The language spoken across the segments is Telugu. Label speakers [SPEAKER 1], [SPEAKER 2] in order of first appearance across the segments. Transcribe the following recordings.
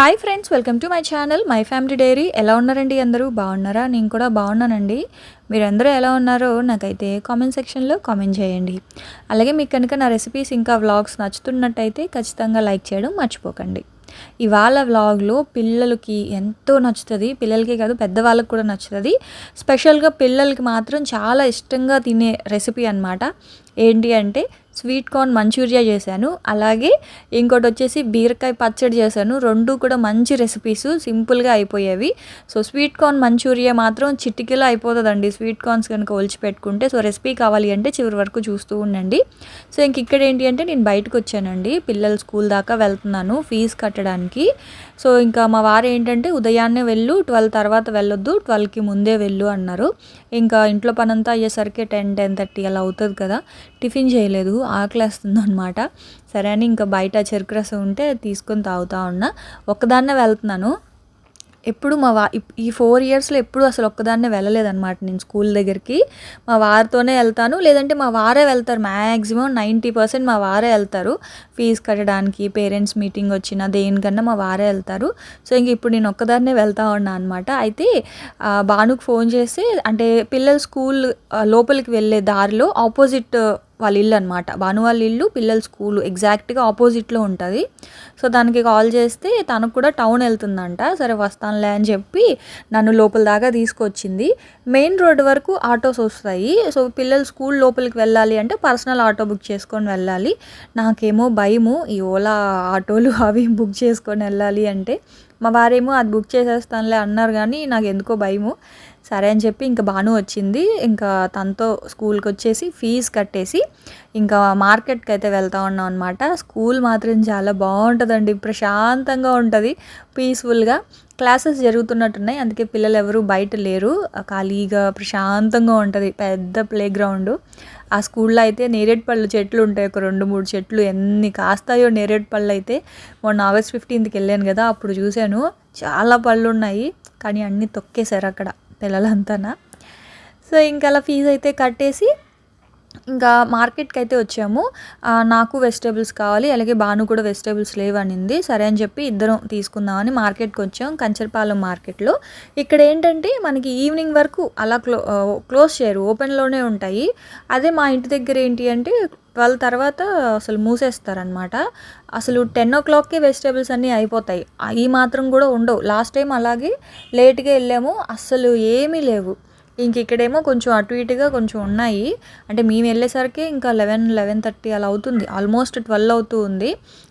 [SPEAKER 1] Hi friends welcome to my channel my family diary. ఎలా ఉన్నారండి అందరూ? బాగున్నారా? నేను కూడా బాగున్నానండి. మీరందరూ ఎలా ఉన్నారో నాకైతే కామెంట్ సెక్షన్లో కామెంట్ చేయండి. అలాగే మీకు కనుక నా రెసిపీస్ ఇంకా వ్లాగ్స్ నచ్చుతున్నట్టయితే ఖచ్చితంగా లైక్ చేయడం మర్చిపోకండి. ఇవాళ వ్లాగ్లో పిల్లలకి ఎంతో నచ్చుతుంది. పిల్లలకే కాదు పెద్దవాళ్ళకి కూడా నచ్చుతుంది. స్పెషల్గా పిల్లలకి మాత్రం చాలా ఇష్టంగా తినే రెసిపీ అనమాట ఏంటి అంటే స్వీట్ కార్న్ మంచూరియా చేశాను. అలాగే ఇంకోటి వచ్చేసి బీరకాయ పచ్చడి చేశాను. రెండు కూడా మంచి రెసిపీస్ సింపుల్గా అయిపోయేవి. సో స్వీట్ కార్న్ మంచూరియా మాత్రం చిటికీలో అయిపోతుందండి. స్వీట్ కార్న్స్ కనుక ఒలిచి పెట్టుకుంటే సో రెసిపీ కావాలి అంటే చివరి వరకు చూస్తూ ఉండండి. సో ఇంక ఇక్కడ ఏంటి అంటే నేను బయటకు వచ్చానండి. పిల్లలు స్కూల్ దాకా వెళ్తున్నాను ఫీజు కట్టడానికి. సో ఇంకా మా వారు ఏంటంటే ఉదయాన్నే వెళ్ళు ట్వెల్వ్ తర్వాత వెళ్ళొద్దు ట్వెల్వ్కి ముందే వెళ్ళు అన్నారు. ఇంకా ఇంట్లో పనంతా అయ్యేసరికి టెన్ టెన్ థర్టీ అలా అవుతుంది కదా. టిఫిన్ చేయలేదు ఆకలేస్తుంది అనమాట సరే అని ఇంకా బయట చెరుకు రసం ఉంటే తీసుకొని తాగుతూ ఉన్నా. ఒక్కదాన్నే వెళ్తున్నాను. ఎప్పుడు మా వా ఈ ఫోర్ ఇయర్స్లో ఎప్పుడు అసలు ఒక్కదాన్నే వెళ్ళలేదన్నమాట నేను స్కూల్ దగ్గరికి. మా వారితోనే వెళ్తాను. లేదంటే మా వారే వెళ్తారు. మ్యాక్సిమం నైంటీ పర్సెంట్ మా వారే వెళ్తారు. ఫీజు కట్టడానికి పేరెంట్స్ మీటింగ్ వచ్చినా దేనికన్నా మా వారే వెళ్తారు. సో ఇంక ఇప్పుడు నేను ఒక్కదాన్నే వెళ్తా ఉన్నా అనమాట అయితే భానుకు ఫోన్ చేసి అంటే పిల్లలు స్కూల్ లోపలికి వెళ్ళే దారిలో ఆపోజిట్ వాళ్ళ ఇల్లు అనమాట భాను వాళ్ళ ఇల్లు పిల్లల స్కూల్ ఎగ్జాక్ట్గా ఆపోజిట్లో ఉంటుంది. సో దానికి కాల్ చేస్తే తనకు కూడా టౌన్ వెళ్తుందంట. సరే వస్తానులే అని చెప్పి నన్ను లోపల దాకా తీసుకొచ్చింది. మెయిన్ రోడ్ వరకు ఆటోస్ వస్తాయి. సో పిల్లలు స్కూల్ లోపలికి వెళ్ళాలి అంటే పర్సనల్ ఆటో బుక్ చేసుకొని వెళ్ళాలి. నాకేమో భయము ఈ ఓలా ఆటోలు అవి బుక్ చేసుకొని వెళ్ళాలి అంటే. మా వారేమో అది బుక్ చేసేస్తానులే అన్నారు కానీ నాకు ఎందుకో భయము. సరే అని చెప్పి ఇంకా భాను వచ్చింది. ఇంకా తనతో స్కూల్కి వచ్చేసి ఫీజు కట్టేసి ఇంకా మార్కెట్కి అయితే వెళ్తా ఉన్నాం అనమాట స్కూల్ మాత్రం చాలా బాగుంటుందండి. ప్రశాంతంగా ఉంటుంది. పీస్ఫుల్గా క్లాసెస్ జరుగుతున్నట్టున్నాయి. అందుకే పిల్లలు ఎవరు బయట లేరు. ఖాళీగా ప్రశాంతంగా ఉంటుంది. పెద్ద ప్లే గ్రౌండ్ ఆ స్కూల్లో అయితే నేరేడు పళ్ళు చెట్లు ఉంటాయి. ఒక రెండు మూడు చెట్లు ఎన్ని కాస్తాయో నేరేడు పళ్ళు అయితే మొన్న ఆగస్ట్ ఫిఫ్టీన్త్కి వెళ్ళాను కదా అప్పుడు చూశాను. చాలా పళ్ళు ఉన్నాయి. కానీ అన్నీ తొక్కేశారు అక్కడ. పిల్లలంతానా సో ఇంకా అలా ఫీజు అయితే కట్టేసి ఇంకా మార్కెట్కి అయితే వచ్చాము నాకు వెజిటేబుల్స్ కావాలి అలాగే బాను కూడా వెజిటేబుల్స్ లేవనింది. సరే అని చెప్పి ఇద్దరం తీసుకుందామని మార్కెట్కి వచ్చాం కంచరపాలెం మార్కెట్లో. ఇక్కడ ఏంటంటే మనకి ఈవినింగ్ వరకు అలా క్లో క్లోజ్ చేయరు ఓపెన్లోనే ఉంటాయి. అదే మా ఇంటి దగ్గర ఏంటి అంటే ట్వెల్వ్ తర్వాత అసలు మూసేస్తారనమాట అసలు టెన్ ఓ క్లాక్కే వెజిటేబుల్స్ అన్నీ అయిపోతాయి. అవి ఈ మాత్రం కూడా ఉండవు. లాస్ట్ టైం అలాగే లేట్గా వెళ్ళాము. అస్సలు ఏమీ లేవు. ఇంక ఇక్కడేమో కొంచెం అటు ఇటుగా కొంచెం ఉన్నాయి. అంటే మేము వెళ్ళేసరికి ఇంకా లెవెన్ లెవెన్ థర్టీ అలా అవుతుంది. ఆల్మోస్ట్ ట్వెల్వ్ అవుతూ ఉంది.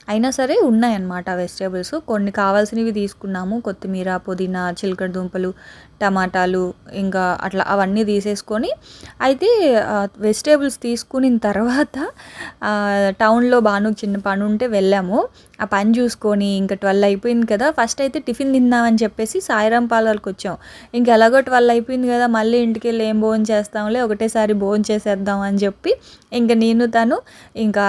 [SPEAKER 1] అయినా సరే ఉన్నాయన్నమాట వెజిటేబుల్స్. కొన్ని కావాల్సినవి తీసుకున్నాము. కొత్తిమీర పుదీనా చిలకడ దుంపలు టమాటాలు ఇంకా అట్లా అవన్నీ తీసేసుకొని అయితే వెజిటేబుల్స్ తీసుకున్న తర్వాత టౌన్లో బాను చిన్న పని ఉంటే వెళ్ళాము. ఆ పని చూసుకొని ఇంకా ట్వెల్వ్ అయిపోయింది కదా ఫస్ట్ అయితే టిఫిన్ తిందామని చెప్పేసి సాయిరాం పాలకి వచ్చాం. ఇంకా ఎలాగో ట్వెల్వ్ అయిపోయింది కదా మళ్ళీ ఇంటికి వెళ్ళి ఏం భోజనం చేస్తాంలే ఒకటేసారి భోజనం చేసేద్దాం అని చెప్పి ఇంకా నేను తను ఇంకా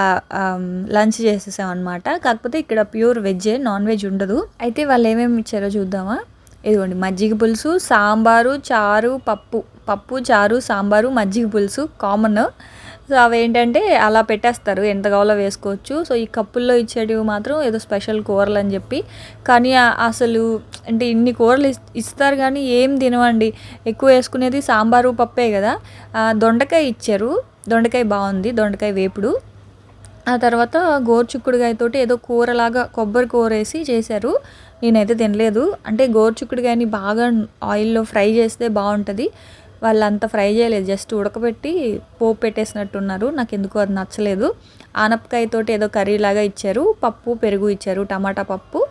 [SPEAKER 1] లంచ్ చేసేసాం అనమాట కాకపోతే ఇక్కడ ప్యూర్ వెజ్జే నాన్ వెజ్ ఉండదు. అయితే వాళ్ళు ఏమేమి ఇచ్చారో చూద్దామా? ఇదిగోండి మజ్జిగ పులుసు సాంబారు చారు పప్పు. పప్పు చారు సాంబారు మజ్జిగ పులుసు కామన్. సో అవి ఏంటంటే అలా పెట్టేస్తారు. ఎంత కావాలో వేసుకోవచ్చు. సో ఈ కప్పుల్లో ఇచ్చేటివి మాత్రం ఏదో స్పెషల్ కూరలు అని చెప్పి. కానీ అసలు అంటే ఇన్ని కూరలు ఇస్- ఇస్తారు కానీ ఏం తినవండి. ఎక్కువ వేసుకునేది సాంబారు పప్పే కదా. దొండకాయ ఇచ్చారు. దొండకాయ బాగుంది. దొండకాయ వేపుడు. ఆ తర్వాత గోరుచుక్కుడుగాయతోటి ఏదో కూరలాగా కొబ్బరి కూర వేసి చేశారు. నేనైతే తినలేదు. అంటే గోరుచుక్కుడుగాయని బాగా ఆయిల్లో ఫ్రై చేస్తే బాగుంటుంది. వాళ్ళు అంత ఫ్రై చేయలేదు. జస్ట్ ఉడకబెట్టి పోపు పెట్టేసినట్టున్నారు. నాకు ఎందుకో అది నచ్చలేదు. ఆనపకాయతోటి ఏదో కర్రీ లాగా ఇచ్చారు. పప్పు పెరుగు ఇచ్చారు. టమాటా పప్పు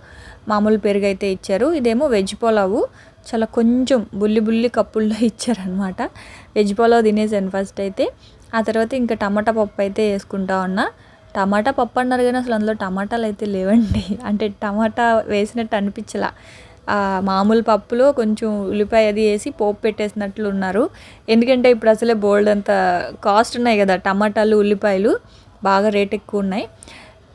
[SPEAKER 1] మామూలు పెరుగు అయితే ఇచ్చారు. ఇదేమో వెజ్ పులావు. చాలా కొంచెం బుల్లి బుల్లి కప్పుల్లో ఇచ్చారనమాట వెజ్ పులావ్ తినేసాను ఫస్ట్ అయితే. ఆ తర్వాత ఇంకా టమాటా పప్పు అయితే వేసుకుంటా ఉన్నా. టమాటా పప్పు అన్నారు కానీ అసలు అందులో టమాటాలు అయితే లేవండి. అంటే టమాటా వేసినట్టు అనిపించలా. మామూలు పప్పులో కొంచెం ఉల్లిపాయ అది వేసి పోపు పెట్టేసినట్లు ఉన్నారు. ఎందుకంటే ఇప్పుడు అసలే బోల్డ్ అంత కాస్ట్ ఉన్నాయి కదా టమాటాలు ఉల్లిపాయలు. బాగా రేట్ ఎక్కువ ఉన్నాయి.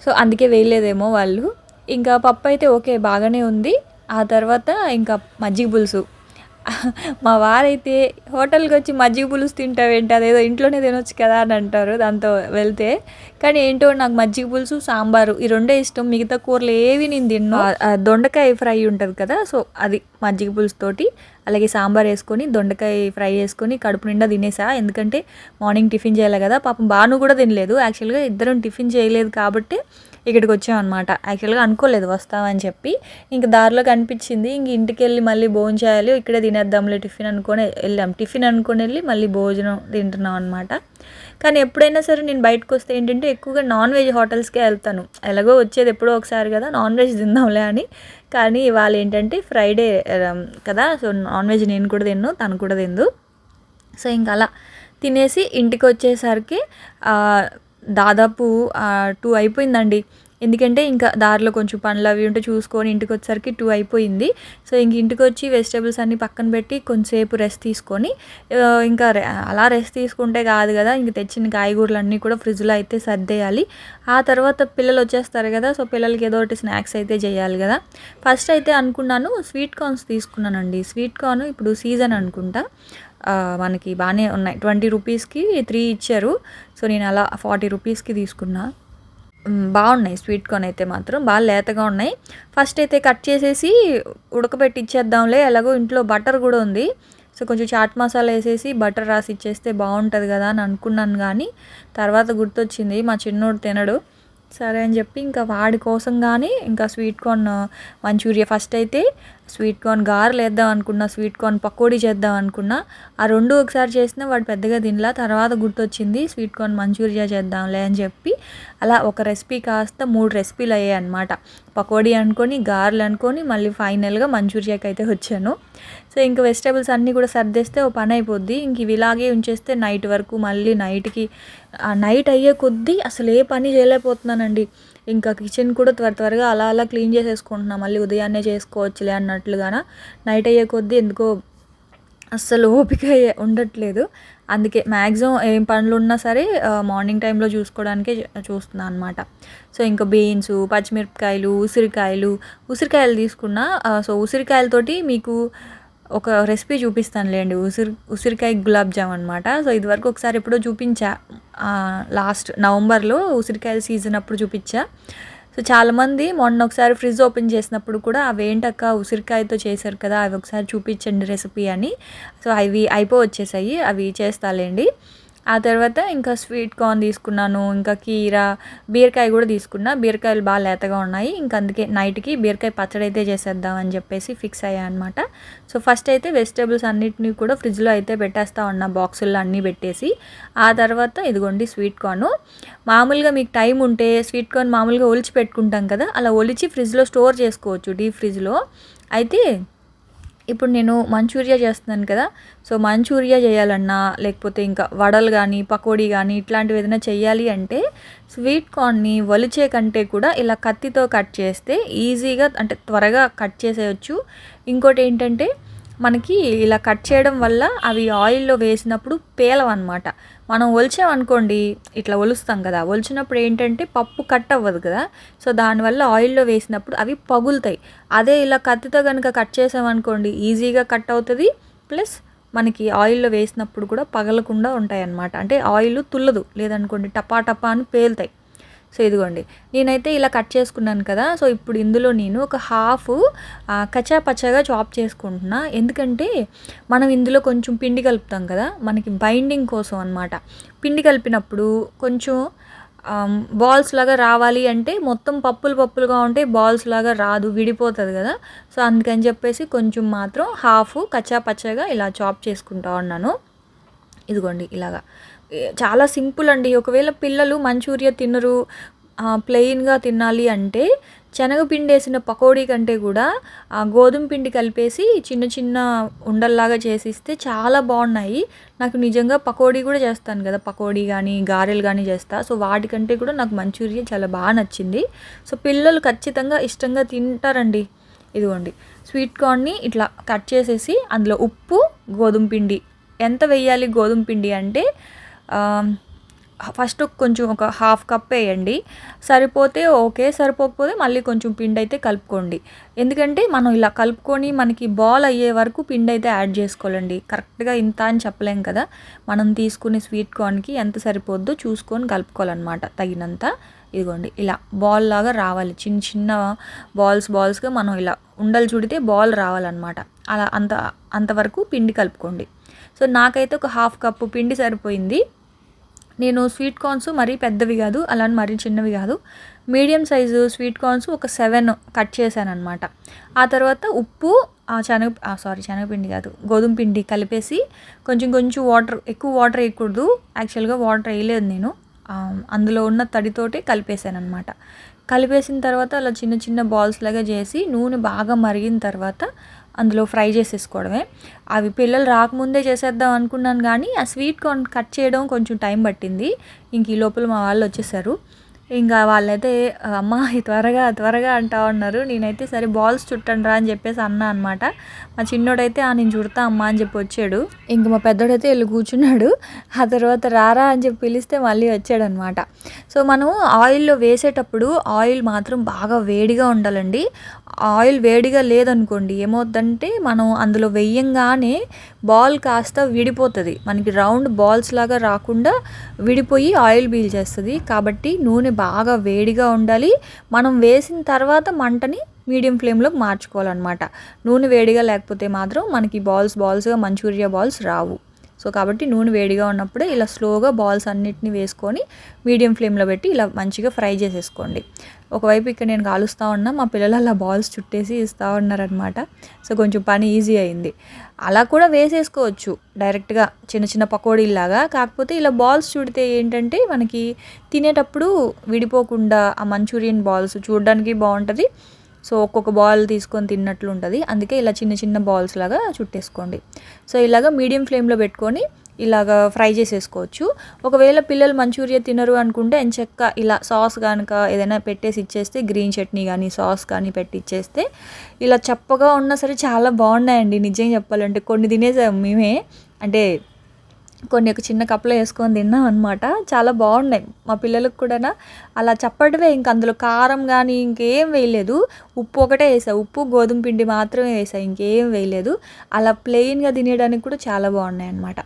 [SPEAKER 1] సో అందుకే వేయలేదేమో వాళ్ళు. ఇంకా పప్పు అయితే ఓకే బాగానే ఉంది. ఆ తర్వాత ఇంకా మజ్జిగ పులుసు. మా వారైతే హోటల్కి వచ్చి మజ్జిగ పులుసు తింటావేంటి? అదేదో ఇంట్లోనే తినొచ్చు కదా అని అంటారు దాంతో వెళ్తే. కానీ ఏంటో నాకు మజ్జిగ పులుసు సాంబారు ఈ రెండే ఇష్టం. మిగతా కూరలు ఏవి నేను తిన్నా. దొండకాయ ఫ్రై ఉంటుంది కదా సో అది మజ్జిగ పులుసు తోటి అలాగే సాంబార్ వేసుకొని దొండకాయ ఫ్రై చేసుకొని కడుపు నిండా తినేసా. ఎందుకంటే మార్నింగ్ టిఫిన్ చేయాలి కదా. పాపం బాను కూడా తినలేదు. యాక్చువల్గా ఇద్దరం టిఫిన్ చేయలేదు కాబట్టి ఇక్కడికి వచ్చాం అనమాట యాక్చువల్గా అనుకోలేదు వస్తామని చెప్పి. ఇంక దారిలో కనిపించింది ఇంక ఇంటికి వెళ్ళి మళ్ళీ భోజనం చేయాలి ఇక్కడే తినేద్దాంలే టిఫిన్ అనుకొని వెళ్ళాం. టిఫిన్ అనుకొని వెళ్ళి మళ్ళీ భోజనం తింటున్నాం అనమాట కానీ ఎప్పుడైనా సరే నేను బయటకు వస్తే ఏంటంటే ఎక్కువగా నాన్ వెజ్ హోటల్స్కే వెళ్తాను. ఎలాగో వచ్చేది ఎప్పుడో ఒకసారి కదా నాన్ వెజ్ తిందాంలే అని. కానీ ఇవాళ ఏంటంటే ఫ్రైడే కదా సో నాన్ వెజ్ నేను కూడా తిన్ను తను కూడా తిందు. సో ఇంకా అలా తినేసి ఇంటికి వచ్చేసరికి దాదాపు టూ అయిపోయిందండి. ఎందుకంటే ఇంకా దారిలో కొంచెం పనులు అవి ఉంటే చూసుకొని ఇంటికి వచ్చేసరికి టూ అయిపోయింది. సో ఇంక ఇంటికి వచ్చి వెజిటేబుల్స్ అన్నీ పక్కన పెట్టి కొంతసేపు రెస్ట్ తీసుకొని ఇంకా అలా రెస్ట్ తీసుకుంటే కాదు కదా ఇంక తెచ్చిన కాయగూరలు అన్నీ కూడా ఫ్రిడ్జ్లో అయితే సర్దేయాలి. ఆ తర్వాత పిల్లలు వచ్చేస్తారు కదా సో పిల్లలకి ఏదో ఒకటి స్నాక్స్ అయితే చేయాలి కదా. ఫస్ట్ అయితే అనుకున్నాను స్వీట్ కార్న్స్ తీసుకున్నానండి. స్వీట్ కార్న్ ఇప్పుడు సీజన్ అనుకుంటా. మనకి బాగానే ఉన్నాయి. ట్వంటీ రూపీస్కి త్రీ ఇచ్చారు. సో నేను అలా ఫార్టీ రూపీస్కి తీసుకున్నా. బాగున్నాయి స్వీట్ కార్న్ అయితే మాత్రం బాగా లేతగా ఉన్నాయి. ఫస్ట్ అయితే కట్ చేసేసి ఉడకబెట్టి ఇచ్చేద్దాంలే. ఎలాగో ఇంట్లో బటర్ కూడా ఉంది. సో కొంచెం చాట్ మసాలా వేసేసి బటర్ రాసి ఇచ్చేస్తే బాగుంటుంది కదా అని అనుకున్నాను కానీ తర్వాత గుర్తొచ్చింది మా చిన్నోడు తినడు. సరే అని చెప్పి ఇంకా వాడి కోసం కానీ ఇంకా స్వీట్ కార్న్ మంచూరియా ఫస్ట్ అయితే స్వీట్ కార్న్ గారెలు వేద్దాం అనుకున్నా స్వీట్ కార్న్ పకోడీ చేద్దాం అనుకున్నా ఆ రెండు ఒకసారి చేసినా వాడు పెద్దగా తినలా. తర్వాత గుర్తొచ్చింది స్వీట్ కార్న్ మంచూరియా చేద్దాంలే అని చెప్పి అలా ఒక రెసిపీ కాస్త మూడు రెసిపీలు అయ్యాయి అనమాట పకోడీ అనుకొని గారెలు అనుకొని మళ్ళీ ఫైనల్గా మంచూరియాకి అయితే వచ్చాను. సో ఇంకా వెజిటేబుల్స్ అన్నీ కూడా సర్దేస్తే ఓ పని అయిపోద్ది. ఇంక ఇవి ఇలాగే ఉంచేస్తే నైట్ వరకు మళ్ళీ నైట్కి నైట్ అయ్యే కొద్దీ అసలు ఏ పని చేయలేకపోతున్నానండి. ఇంకా కిచెన్ కూడా త్వర త్వరగా అలా అలా క్లీన్ చేసేసుకుంటున్నాం. మళ్ళీ ఉదయాన్నే చేసుకోవచ్చులే అన్నట్లుగాన. నైట్ అయ్యే కొద్దీ ఎందుకో అస్సలు ఓపిక ఉండట్లేదు. అందుకే మ్యాక్సిమం ఏం పనులు ఉన్నా సరే మార్నింగ్ టైంలో చూసుకోవడానికే చూస్తున్నాను అనమాట సో ఇంకా బీన్స్ పచ్చిమిరపకాయలు ఉసిరికాయలు ఉసిరికాయలు తీసుకున్నా సో ఉసిరికాయలతోటి మీకు ఒక రెసిపీ చూపిస్తాను లేండి ఉసిరి ఉసిరికాయ గులాబ్ జామ్ అనమాట సో ఇదివరకు ఒకసారి ఎప్పుడో చూపించా. లాస్ట్ నవంబర్లో ఉసిరికాయల సీజన్ అప్పుడు చూపించా. సో చాలామంది మొన్న ఒకసారి ఫ్రిడ్జ్ ఓపెన్ చేసినప్పుడు కూడా అవి ఏంటక్క ఉసిరికాయతో చేశారు కదా అవి ఒకసారి చూపించండి రెసిపీ అని. సో అవి అయిపో వచ్చేసాయి. అవి చేస్తాలేండి. ఆ తర్వాత ఇంకా స్వీట్ కార్న్ తీసుకున్నాను ఇంకా కీర బీరకాయ కూడా తీసుకున్నా. బీరకాయలు బాగా లేతగా ఉన్నాయి. ఇంకా అందుకే నైట్కి బీరకాయ పచ్చడి అయితే చేసేద్దాం అని చెప్పేసి ఫిక్స్ అయ్యా అనమాట సో ఫస్ట్ అయితే వెజిటేబుల్స్ అన్నిటినీ కూడా ఫ్రిడ్జ్లో అయితే పెట్టేస్తా ఉన్నా బాక్సుల్లో అన్నీ పెట్టేసి. ఆ తర్వాత ఇదిగోండి స్వీట్ కార్న్. మామూలుగా మీకు టైం ఉంటే స్వీట్ కార్న్ మామూలుగా ఒలిచి పెట్టుకుంటాం కదా అలా ఒలిచి ఫ్రిడ్జ్లో స్టోర్ చేసుకోవచ్చు డీప్ ఫ్రిడ్జ్లో. అయితే ఇప్పుడు నేను మంచూరియా చేస్తున్నాను కదా సో మంచూరియా చేయాలన్నా లేకపోతే ఇంకా వడలు కానీ పకోడీ కానీ ఇట్లాంటివి ఏదైనా చేయాలి అంటే స్వీట్ కార్న్ని వలిచే కంటే కూడా ఇలా కత్తితో కట్ చేస్తే ఈజీగా అంటే త్వరగా కట్ చేసేయచ్చు. ఇంకోటి ఏంటంటే మనకి ఇలా కట్ చేయడం వల్ల అవి ఆయిల్లో వేసినప్పుడు పేలవన్నమాట. మనం ఒలిచామనుకోండి ఇట్లా ఒలుస్తాం కదా ఒలిచినప్పుడు ఏంటంటే పప్పు కట్ అవ్వదు కదా సో దానివల్ల ఆయిల్లో వేసినప్పుడు అవి పగులుతాయి. అదే ఇలా కత్తితో కనుక కట్ చేసామనుకోండి ఈజీగా కట్ అవుతుంది ప్లస్ మనకి ఆయిల్లో వేసినప్పుడు కూడా పగలకుండా ఉంటాయి అన్నమాట అంటే ఆయిల్ తుల్లదు లేదనుకోండి టపా టపా అని పేలుతాయి. సో ఇదిగోండి నేనైతే ఇలా కట్ చేసుకున్నాను కదా సో ఇప్పుడు ఇందులో నేను ఒక హాఫ్ కచ్చా పచ్చగా చాప్ చేసుకుంటున్నా. ఎందుకంటే మనం ఇందులో కొంచెం పిండి కలుపుతాం కదా మనకి బైండింగ్ కోసం అనమాట పిండి కలిపినప్పుడు కొంచెం బాల్స్ లాగా రావాలి అంటే మొత్తం పప్పులు పప్పులుగా ఉంటే బాల్స్ లాగా రాదు విడిపోతుంది కదా. సో అందుకని చెప్పేసి కొంచెం మాత్రం హాఫ్ కచ్చా పచ్చగా ఇలా చాప్ చేసుకుంటా ఉన్నాను. ఇదిగోండి ఇలాగా. చాలా సింపుల్ అండి. ఒకవేళ పిల్లలు మంచూరియా తినరు ప్లెయిన్గా తినాలి అంటే శనగపిండి వేసిన పకోడీ కంటే కూడా గోధుమ పిండి కలిపేసి చిన్న చిన్న ఉండల్లాగా చేసిస్తే చాలా బాగున్నాయి. నాకు నిజంగా పకోడీ కూడా చేస్తాను కదా. పకోడీ కానీ గారెలు కానీ చేస్తా. సో వాటికంటే కూడా నాకు మంచూరియా చాలా బాగా నచ్చింది. సో పిల్లలు ఖచ్చితంగా ఇష్టంగా తింటారండి. ఇదిగోండి. స్వీట్ కార్న్ని ఇట్లా కట్ చేసేసి అందులో ఉప్పు గోధుమ పిండి. ఎంత వెయ్యాలి గోధుమ పిండి అంటే ఫస్ట్ కొంచెం ఒక హాఫ్ కప్ వేయండి. సరిపోతే ఓకే సరిపోకపోతే మళ్ళీ కొంచెం పిండి అయితే కలుపుకోండి. ఎందుకంటే మనం ఇలా కలుపుకొని మనకి బాల్ అయ్యే వరకు పిండి అయితే యాడ్ చేసుకోవాలండి. కరెక్ట్గా ఇంత అని చెప్పలేం కదా. మనం తీసుకునే స్వీట్ కార్న్కి ఎంత సరిపోద్దో చూసుకొని కలుపుకోవాలన్నమాట. తగినంత. ఇదిగోండి ఇలా బాల్ లాగా రావాలి. చిన్న చిన్న బాల్స్ బాల్స్గా మనం ఇలా ఉండలు చుడితే బాల్ రావాలన్నమాట. అలా అంత అంతవరకు పిండి కలుపుకోండి. సో నాకైతే ఒక హాఫ్ కప్పు పిండి సరిపోయింది. నేను స్వీట్ కార్న్స్ మరీ పెద్దవి కాదు అలానే మరీ చిన్నవి కాదు. మీడియం సైజు స్వీట్ కార్న్స్ ఒక సెవెన్ కట్ చేశాను అనమాట ఆ తర్వాత ఉప్పు ఆ శనగ సారీ శనగపిండి కాదు గోధుమ పిండి కలిపేసి కొంచెం కొంచెం వాటర్ ఎక్కువ వాటర్ వేయకూడదు. యాక్చువల్గా వాటర్ వేయలేదు నేను. అందులో ఉన్న తడితోటి కలిపేసాను అనమాట కలిపేసిన తర్వాత అలా చిన్న చిన్న బాల్స్ లాగా చేసి నూనె బాగా మరిగిన తర్వాత అందులో ఫ్రై చేసేసుకోవడమే. అవి పిల్లలు రాకముందే చేసేద్దాం అనుకున్నాను కానీ ఆ స్వీట్ కార్న్ కట్ చేయడం కొంచెం టైం పట్టింది. ఇంక ఈ లోపల మా వాళ్ళు వచ్చేసారు. ఇంకా వాళ్ళైతే అమ్మ త్వరగా త్వరగా అంటా ఉన్నారు. నేనైతే సరే బాల్స్ చుట్టండి రా అని చెప్పేసి అన్నా అనమాట మా చిన్నోడైతే ఆ నేను చుడతా అమ్మా అని చెప్పి వచ్చాడు. ఇంక మా పెద్దోడైతే వెళ్ళి కూర్చున్నాడు. ఆ తర్వాత రారా అని చెప్పి పిలిస్తే మళ్ళీ వచ్చాడనమాట సో మనం ఆయిల్లో వేసేటప్పుడు ఆయిల్ మాత్రం బాగా వేడిగా ఉండాలండి. ఆయిల్ వేడిగా లేదనుకోండి ఏమవుద్దంటే మనం అందులో వెయ్యంగానే బాల్ కాస్త విడిపోతుంది. మనకి రౌండ్ బాల్స్ లాగా రాకుండా విడిపోయి ఆయిల్ పీల్చేస్తుంది కాబట్టి నూనె బాగా వేడిగా ఉండాలి. మనం వేసిన తర్వాత మంటని మీడియం ఫ్లేమ్లోకి మార్చుకోవాలన్నమాట. నూనె వేడిగా లేకపోతే మాత్రం మనకి బాల్స్ బాల్స్గా మంచూరియా బాల్స్ రావు. సో కాబట్టి నూనె వేడిగా ఉన్నప్పుడే ఇలా స్లోగా బాల్స్ అన్నిటిని వేసుకొని మీడియం ఫ్లేమ్లో పెట్టి ఇలా మంచిగా ఫ్రై చేసేసుకోండి. ఒకవైపు ఇక్కడ నేను కాలుస్తూ ఉన్నా మా పిల్లలు అలా బాల్స్ చుట్టేసి ఇస్తూ ఉన్నారనమాట సో కొంచెం పని ఈజీ అయింది. అలా కూడా వేసేసుకోవచ్చు. డైరెక్ట్గా చిన్న చిన్న పకోడీలాగా కాకపోతే ఇలా బాల్స్ చుడితే ఏంటంటే మనకి తినేటప్పుడు విడిపోకుండా ఆ మంచూరియన్ బాల్స్ చూడడానికి బాగుంటుంది సో ఒక్కొక్క బాల్ తీసుకొని తిన్నట్లు ఉంటుంది అందుకే ఇలా చిన్న చిన్న బాల్స్ లాగా చుట్టేసుకోండి. సో ఇలాగ మీడియం ఫ్లేమ్లో పెట్టుకొని ఇలాగ ఫ్రై చేసేసుకోవచ్చు. ఒకవేళ పిల్లలు మంచూరియా తినరు అనుకుంటే ఎంచక్క ఇలా సాస్ కనుక ఏదైనా పెట్టేసి ఇచ్చేస్తే గ్రీన్ చట్నీ కానీ సాస్ కానీ పెట్టి ఇచ్చేస్తే ఇలా చప్పగా ఉన్నా సరే చాలా బాగున్నాయండి. నిజంగా చెప్పాలంటే కొన్ని తినేసాం మేమే. అంటే కొన్ని ఒక చిన్న కప్పులో వేసుకొని తిన్నాం అనమాట చాలా బాగున్నాయి. మా పిల్లలకు కూడా అలా చప్పటమే ఇంక అందులో కారం కానీ ఇంకేం వేయలేదు. ఉప్పు ఒకటే వేసా. ఉప్పు గోధుమ పిండి మాత్రమే వేసా. ఇంకేం వేయలేదు. అలా ప్లెయిన్గా తినేయడానికి కూడా చాలా బాగున్నాయి అనమాట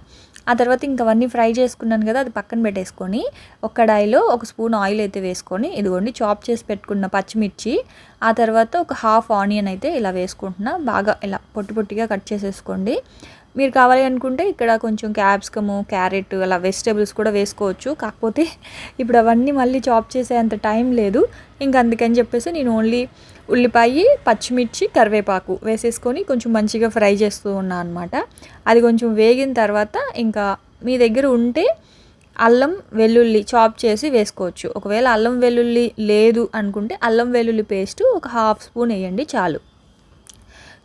[SPEAKER 1] ఆ తర్వాత ఇంకవన్నీ ఫ్రై చేసుకున్నాను కదా అది పక్కన పెట్టేసుకొని ఒక కడాయిలో ఒక స్పూన్ ఆయిల్ అయితే వేసుకొని ఇదిగోండి చాప్ చేసి పెట్టుకున్న పచ్చిమిర్చి ఆ తర్వాత ఒక హాఫ్ ఆనియన్ అయితే ఇలా వేసుకుంటున్నా బాగా ఇలా పొట్టి పొట్టిగా కట్ చేసేసుకోండి. మీరు కావాలి అనుకుంటే ఇక్కడ కొంచెం క్యాప్సికము క్యారెట్ అలా వెజిటేబుల్స్ కూడా వేసుకోవచ్చు. కాకపోతే ఇప్పుడు అవన్నీ మళ్ళీ చాప్ చేసే అంత టైం లేదు. ఇంకా అందుకని చెప్పేసి నేను ఓన్లీ ఉల్లిపాయ పచ్చిమిర్చి కరివేపాకు వేసేసుకొని కొంచెం మంచిగా ఫ్రై చేస్తూ ఉన్నా అనమాట అది కొంచెం వేగిన తర్వాత ఇంకా మీ దగ్గర ఉంటే అల్లం వెల్లుల్లి చాప్ చేసి వేసుకోవచ్చు. ఒకవేళ అల్లం వెల్లుల్లి లేదు అనుకుంటే అల్లం వెల్లుల్లి పేస్ట్ ఒక హాఫ్ స్పూన్ వేయండి చాలు.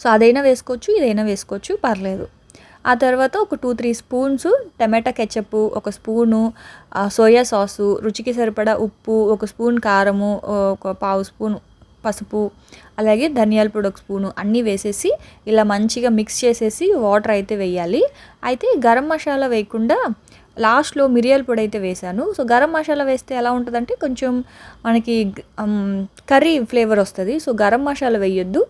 [SPEAKER 1] సో అదైనా వేసుకోవచ్చు ఇదైనా వేసుకోవచ్చు పర్లేదు. ఆ తర్వాత ఒక two three spoons tomato ketchup ఒక స్పూను సోయా సాసు రుచికి సరిపడా ఉప్పు ఒక స్పూన్ కారము ఒక పావు స్పూన్ పసుపు అలాగే ధనియాల పొడి ఒక స్పూను అన్నీ వేసేసి ఇలా మంచిగా మిక్స్ చేసేసి వాటర్ అయితే వేయాలి. అయితే గరం మసాలా వేయకుండా లాస్ట్లో మిరియాల పొడి అయితే వేసాను సో గరం మసాలా వేస్తే ఎలా ఉంటుందంటే కొంచెం మనకి కర్రీ ఫ్లేవర్ వస్తుంది. సో గరం మసాలా వేయొద్దు.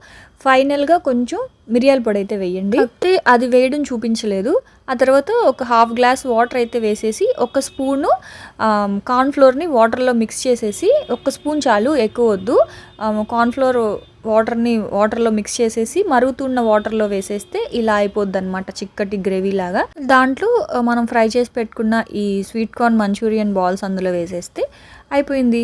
[SPEAKER 1] ఫైనల్గా కొంచెం మిరియాల పొడి అయితే వేయండి. అయితే అది వేయడం చూపించలేదు. ఆ తర్వాత ఒక హాఫ్ గ్లాస్ వాటర్ అయితే వేసేసి ఒక స్పూను కార్న్ఫ్లోర్ని వాటర్లో మిక్స్ చేసేసి ఒక స్పూన్ చాలు ఎక్కువ వద్దు. కార్న్ఫ్లోర్ వాటర్ని వాటర్లో మిక్స్ చేసేసి మరుగుతున్న వాటర్లో వేసేస్తే ఇలా అయిపోద్ది అనమాట చిక్కటి గ్రేవీ లాగా. దాంట్లో మనం ఫ్రై చేసి పెట్టుకున్న ఈ స్వీట్ కార్న్ మంచూరియన్ బాల్స్ అందులో వేసేస్తే అయిపోయింది.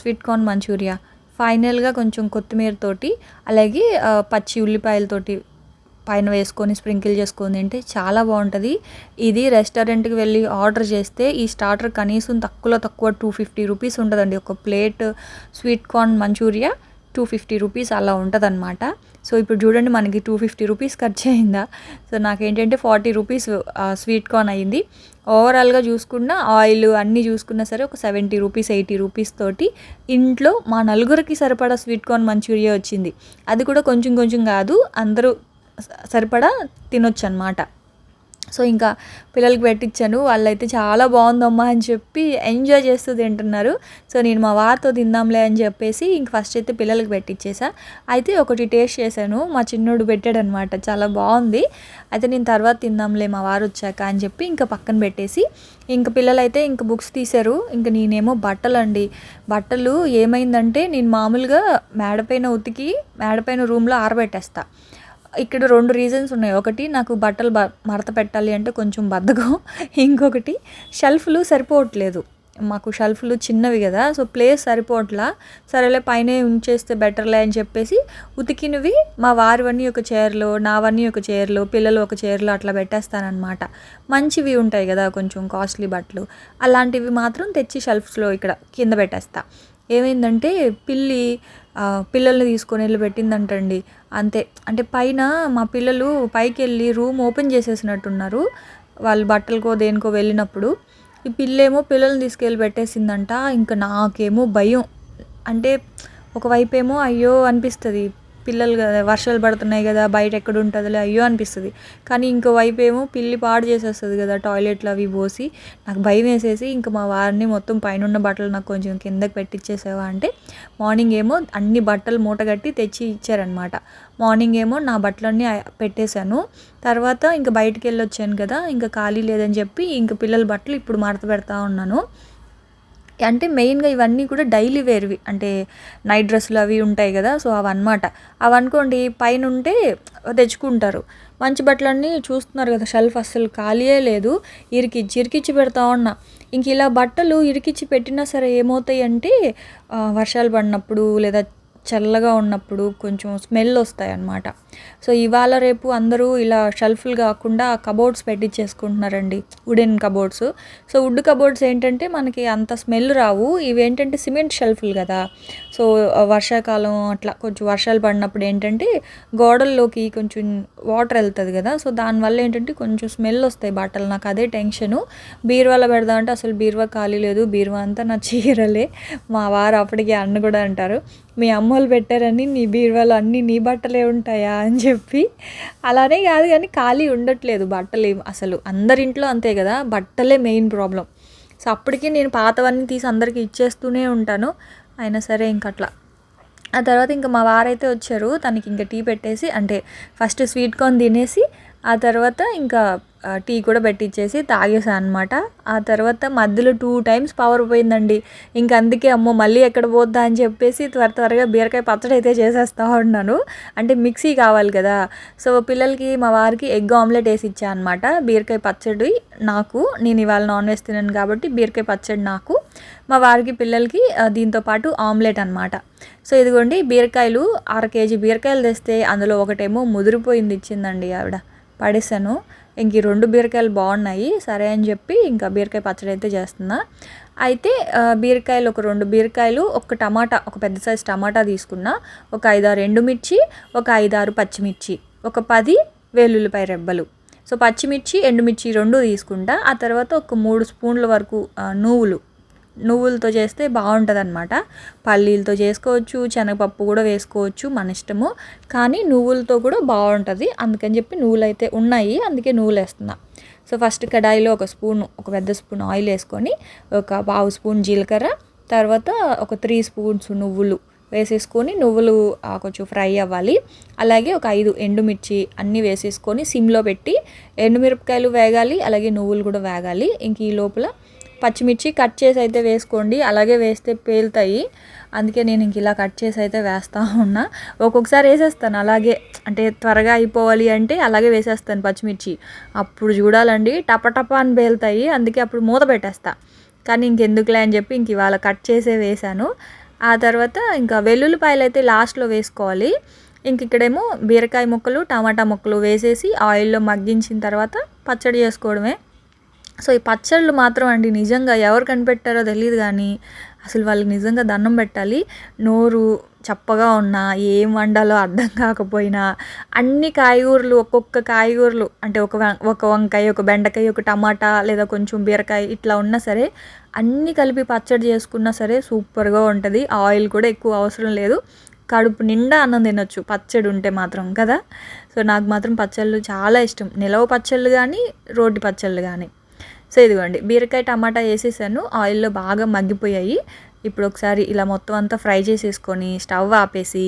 [SPEAKER 1] స్వీట్ కార్న్ మంచూరియా ఫైనల్గా కొంచెం కొత్తిమీర తోటి అలాగే పచ్చి ఉల్లిపాయలతోటి పైన వేసుకొని స్ప్రింకిల్ చేసుకొని తింటే చాలా బాగుంటుంది. ఇది రెస్టారెంట్కి వెళ్ళి ఆర్డర్ చేస్తే ఈ స్టార్టర్ కనీసం తక్కువలో తక్కువ టూ ఫిఫ్టీ రూపీస్ ఉంటుందండి. ఒక plate sweet corn manchurian two fifty rupees అలా ఉంటుంది అనమాట సో ఇప్పుడు చూడండి మనకి టూ ఫిఫ్టీ రూపీస్ ఖర్చు అయిందా సో నాకేంటంటే ఫార్టీ రూపీస్ స్వీట్ కార్న్ అయింది. ఓవరాల్గా చూసుకున్న ఆయిల్ అన్నీ చూసుకున్నా సరే ఒక సెవెంటీ రూపీస్ ఎయిటీ రూపీస్ తోటి ఇంట్లో మా నలుగురికి సరిపడా స్వీట్ కార్న్ మంచూరియా వచ్చింది. అది కూడా కొంచెం కొంచెం కాదు అందరూ సరిపడా తినొచ్చు అనమాట సో ఇంకా పిల్లలకి పెట్టించాను వాళ్ళైతే చాలా బాగుందమ్మా అని చెప్పి ఎంజాయ్ చేస్తూ తింటున్నారు. సో నేను మా వారితో తిందాంలే అని చెప్పేసి ఇంక ఫస్ట్ అయితే పిల్లలకి పెట్టించేసా అయితే ఒకటి టేస్ట్ చేశాను. మా చిన్నోడు పెట్టాడనమాట చాలా బాగుంది. అయితే నేను తర్వాత తిందాంలే మా వారు వచ్చాక అని చెప్పి ఇంకా పక్కన పెట్టేసి ఇంక పిల్లలైతే ఇంక బుక్స్ తీశారు. ఇంక నేనేమో బట్టలు అండి బట్టలు ఏమైందంటే నేను మామూలుగా మేడపైన ఉతికి మేడపైన రూమ్లో ఆరబెట్టేస్తా. ఇక్కడ రెండు రీజన్స్ ఉన్నాయి. ఒకటి నాకు బట్టలు బ మడత పెట్టాలి అంటే కొంచెం బద్ధకం. ఇంకొకటి షెల్ఫ్లు సరిపోవట్లేదు. మాకు షెల్ఫ్లు చిన్నవి కదా సో ప్లేస్ సరిపోవట్లా. సరేలే పైన ఉంచేస్తే బెటర్లే అని చెప్పేసి ఉతికినవి మా వారివన్నీ ఒక చైర్లో నావన్నీ ఒక చైర్లో పిల్లలు ఒక చైర్లో అట్లా పెట్టేస్తానమాట మంచివి ఉంటాయి కదా కొంచెం కాస్ట్లీ బట్టలు. అలాంటివి మాత్రం తెచ్చి షెల్ఫ్స్లో ఇక్కడ కింద పెట్టేస్తా. ఏమైందంటే పిల్లి పిల్లల్ని తీసుకొని వెళ్ళి పెట్టిందంటండి అంతే. అంటే పైన మా పిల్లలు పైకి వెళ్ళి రూమ్ ఓపెన్ చేసేసినట్టున్నారు. వాళ్ళు బట్టలకో దేనికో వెళ్ళినప్పుడు. ఈ పిల్లేమో పిల్లల్ని తీసుకెళ్ళి పెట్టేసిందంట ఇంకా నాకేమో భయం. అంటే ఒకవైపు ఏమో అయ్యో అనిపిస్తుంది. పిల్లలు కదా వర్షాలు పడుతున్నాయి కదా బయట ఎక్కడ ఉంటుందిలే అయ్యో అనిపిస్తుంది. కానీ ఇంకో వైపు ఏమో పిల్లి పాడు చేసేస్తుంది కదా టాయిలెట్లు అవి పోసి నాకు భయం వేసేసి ఇంకా మా వారిని మొత్తం పైన ఉన్న బట్టలు నాకు కొంచెం కిందకి పెట్టించేసావా అంటే మార్నింగ్ ఏమో అన్ని బట్టలు మూట కట్టి తెచ్చి ఇచ్చారనమాట మార్నింగ్ ఏమో నా బట్టలన్నీ పెట్టేశాను. తర్వాత ఇంకా బయటికి వెళ్ళి వచ్చాను కదా ఇంకా ఖాళీ లేదని చెప్పి ఇంకా పిల్లల బట్టలు ఇప్పుడు మడత పెడతా ఉన్నాను. అంటే మెయిన్గా ఇవన్నీ కూడా డైలీ వేర్వి. అంటే నైట్ డ్రెస్సులు అవి ఉంటాయి కదా సో అవన్నమాట. అవి అనుకోండి పైన ఉంటే తెచ్చుకుంటారు. మంచి బట్టలన్నీ చూస్తున్నారు కదా షెల్ఫ్ అస్సలు ఖాళీయే లేదు. ఇరికిచ్చి ఇరికిచ్చి పెడతా ఉన్నా. ఇంక ఇలా బట్టలు ఇరికిచ్చి పెట్టినా సరే ఏమవుతాయి అంటే వర్షాలు పడినప్పుడు లేదా చల్లగా ఉన్నప్పుడు కొంచెం స్మెల్ వస్తాయి అన్నమాట సో ఇవాళ రేపు అందరూ ఇలా షెల్ఫ్లు కాకుండా cupboards పెట్టించేసుకుంటున్నారండి wooden cupboards. So wood cupboards ఏంటంటే మనకి అంత స్మెల్ రావు. ఇవి ఏంటంటే సిమెంట్ షెల్ఫ్లు కదా. సో వర్షాకాలం అట్లా కొంచెం వర్షాలు పడినప్పుడు ఏంటంటే గోడల్లోకి కొంచెం వాటర్ వెళ్తుంది కదా. సో దానివల్ల ఏంటంటే కొంచెం స్మెల్ వస్తాయి బట్టలు నాకు అదే టెన్షను. బీరువాలో పెడదామంటే అసలు బీరువా ఖాళీ లేదు. బీరువా అంతా నా చీరలే. మా వారు అప్పటికి అన్న కూడా అంటారు. మీ అమ్మోళ్ళు పెట్టారని నీ బీరువాలో అన్నీ నీ బట్టలే ఉంటాయా అని చెప్పి. అలానే కాదు కానీ ఖాళీ ఉండట్లేదు బట్టలు అసలు. అందరింట్లో అంతే కదా బట్టలే మెయిన్ ప్రాబ్లం. సో అప్పటికి నేను పాతవన్నీ తీసి అందరికీ ఇచ్చేస్తూనే ఉంటాను. అయినా సరే ఇంకట్లా ఆ తర్వాత ఇంకా మా వారైతే వచ్చారు తనకి ఇంకా టీ పెట్టేసి అంటే ఫస్ట్ స్వీట్ కార్న్ తినేసి ఆ తర్వాత ఇంకా టీ కూడా పెట్టించేసి తాగేసాను అనమాట ఆ తర్వాత మధ్యలో టూ టైమ్స్ పవర్ పోయిందండి. ఇంకా అందుకే అమ్మో మళ్ళీ ఎక్కడ పోద్దా అని చెప్పేసి త్వర త్వరగా బీరకాయ పచ్చడి అయితే చేసేస్తా ఉన్నాను. అంటే మిక్సీ కావాలి కదా. సో పిల్లలకి మా వారికి ఎగ్ ఆమ్లెట్ వేసి ఇచ్చా అనమాట బీరకాయ పచ్చడి నాకు నేను ఇవాళ నాన్ వెజ్ తిన్నాను కాబట్టి బీరకాయ పచ్చడి నాకు. మా వారికి పిల్లలకి దీంతో పాటు ఆమ్లెట్ అనమాట సో ఇదిగోండి బీరకాయలు అర కేజీ బీరకాయలు తెస్తే అందులో ఒకటేమో ముదిరిపోయింది ఇచ్చిందండి ఆవిడ. పడేసాను ఇంక ఈ రెండు బీరకాయలు బాగున్నాయి. సరే అని చెప్పి ఇంకా బీరకాయ పచ్చడి అయితే చేస్తున్నా. అయితే బీరకాయలు ఒక రెండు బీరకాయలు ఒక టమాటా ఒక పెద్ద సైజు టమాటా తీసుకున్నా. ఒక ఐదారు ఎండుమిర్చి ఒక ఐదారు పచ్చిమిర్చి ఒక పది వెల్లుల్లిపాయ రెబ్బలు. సో పచ్చిమిర్చి ఎండుమిర్చి రెండు తీసుకుంటా. ఆ తర్వాత ఒక మూడు స్పూన్ల వరకు నువ్వులు. నువ్వులతో చేస్తే బాగుంటుంది అనమాట పల్లీలతో చేసుకోవచ్చు శనగపప్పు కూడా వేసుకోవచ్చు మన ఇష్టము. కానీ నువ్వులతో కూడా బాగుంటుంది. అందుకని చెప్పి నువ్వులు అయితే ఉన్నాయి అందుకే నువ్వులు వేస్తున్నా సో ఫస్ట్ కడాయిలో ఒక స్పూన్ ఒక పెద్ద స్పూన్ ఆయిల్ వేసుకొని ఒక పావు స్పూన్ జీలకర్ర తర్వాత ఒక త్రీ స్పూన్స్ నువ్వులు వేసేసుకొని నువ్వులు కొంచెం ఫ్రై అవ్వాలి. అలాగే ఒక ఐదు ఎండుమిర్చి అన్నీ వేసేసుకొని సిమ్లో పెట్టి ఎండుమిరపకాయలు వేగాలి అలాగే నువ్వులు కూడా వేగాలి. ఇంక ఈ లోపల పచ్చిమిర్చి కట్ చేసి అయితే వేసుకోండి. అలాగే వేస్తే పేలుతాయి. అందుకే నేను ఇంక ఇలా కట్ చేసి అయితే వేస్తూ ఉన్నా. ఒక్కొక్కసారి వేసేస్తాను. అలాగే అంటే త్వరగా అయిపోవాలి అంటే అలాగే వేసేస్తాను పచ్చిమిర్చి. అప్పుడు చూడాలండి. టపటప అని పేలుతాయి. అందుకే అప్పుడు మూత పెట్టేస్తా. కానీ ఇంకెందుకులే అని చెప్పి ఇంక ఇవాళ కట్ చేసే వేశాను. ఆ తర్వాత ఇంకా వెల్లుల్లిపాయలు అయితే లాస్ట్లో వేసుకోవాలి. ఇంక ఇక్కడేమో బీరకాయ ముక్కలు టమాటా ముక్కలు వేసేసి ఆయిల్లో మగ్గించిన తర్వాత పచ్చడి చేసుకోవడమే. సో ఈ పచ్చళ్ళు మాత్రం అండి నిజంగా ఎవరు కనిపెట్టారో తెలియదు కానీ అసలు వాళ్ళకి నిజంగా దండం పెట్టాలి. నోరు చప్పగా ఉన్నా ఏం వండాలో అర్థం కాకపోయినా అన్ని కాయగూరలు ఒక్కొక్క కాయగూరలు అంటే ఒక వం- ఒక వంకాయ ఒక బెండకాయ ఒక టమాటా లేదా కొంచెం బీరకాయ ఇట్లా ఉన్నా సరే అన్నీ కలిపి పచ్చడి చేసుకున్నా సరే సూపర్గా ఉంటుంది. ఆయిల్ కూడా ఎక్కువ అవసరం లేదు. కడుపు నిండా అన్నం తినొచ్చు. పచ్చడి ఉంటే మాత్రం కదా. సో నాకు మాత్రం పచ్చళ్ళు చాలా ఇష్టం. నిలవ పచ్చళ్ళు కానీ రోటి పచ్చళ్ళు కానీ సో ఇదిగోండి బీరకాయ టమాటా వేసేసాను. ఆయిల్లో బాగా మగ్గిపోయాయి. ఇప్పుడు ఒకసారి ఇలా మొత్తం అంతా ఫ్రై చేసేసుకొని స్టవ్ ఆపేసి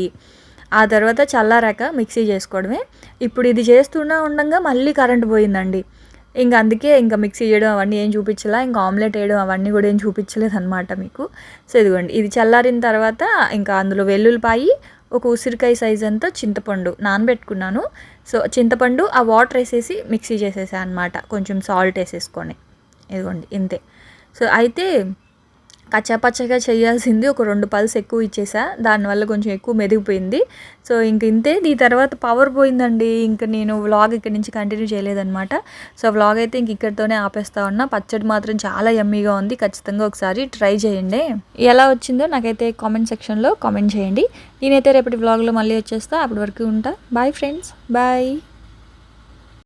[SPEAKER 1] ఆ తర్వాత చల్లారాక మిక్సీ చేసుకోవడమే. ఇప్పుడు ఇది చేస్తున్నా ఉండగా మళ్ళీ కరెంట్ పోయిందండి. ఇంకా అందుకే ఇంకా మిక్సీ చేయడం అవన్నీ ఏం చూపించలా ఇంకా ఆమ్లెట్ వేయడం అవన్నీ కూడా ఏం చూపించలేదు అనమాట మీకు. సో ఇదిగోండి ఇది చల్లారిన తర్వాత ఇంకా అందులో వెల్లుల్లిపాయి ఒక ఉసిరికాయ సైజ్ అంతా చింతపండు నానబెట్టుకున్నాను. సో చింతపండు ఆ వాటర్ వేసేసి మిక్సీ చేసేసా అనమాట కొంచెం సాల్ట్ వేసేసుకొని. ఇదిగోండి ఇంతే. సో అయితే కచ్చాపచ్చగా చేయాల్సింది ఒక రెండు పల్స్ ఎక్కువ ఇచ్చేసా. దానివల్ల కొంచెం ఎక్కువ మెదిగిపోయింది. సో ఇంక ఇంతే. దీని తర్వాత పవర్ పోయిందండి. ఇంక నేను వ్లాగ్ ఇక్కడి నుంచి కంటిన్యూ చేయలేదన్నమాట. సో వ్లాగ్ అయితే ఇంక ఇక్కడితోనే ఆపేస్తా ఉన్నా. పచ్చడి మాత్రం చాలా ఎమ్మీగా ఉంది. ఖచ్చితంగా ఒకసారి ట్రై చేయండి. ఎలా వచ్చిందో నాకైతే కామెంట్ సెక్షన్లో కామెంట్ చేయండి. నేనైతే రేపటి వ్లాగ్లో మళ్ళీ వచ్చేస్తా. అప్పటి వరకు ఉంటా. Bye friends. బాయ్.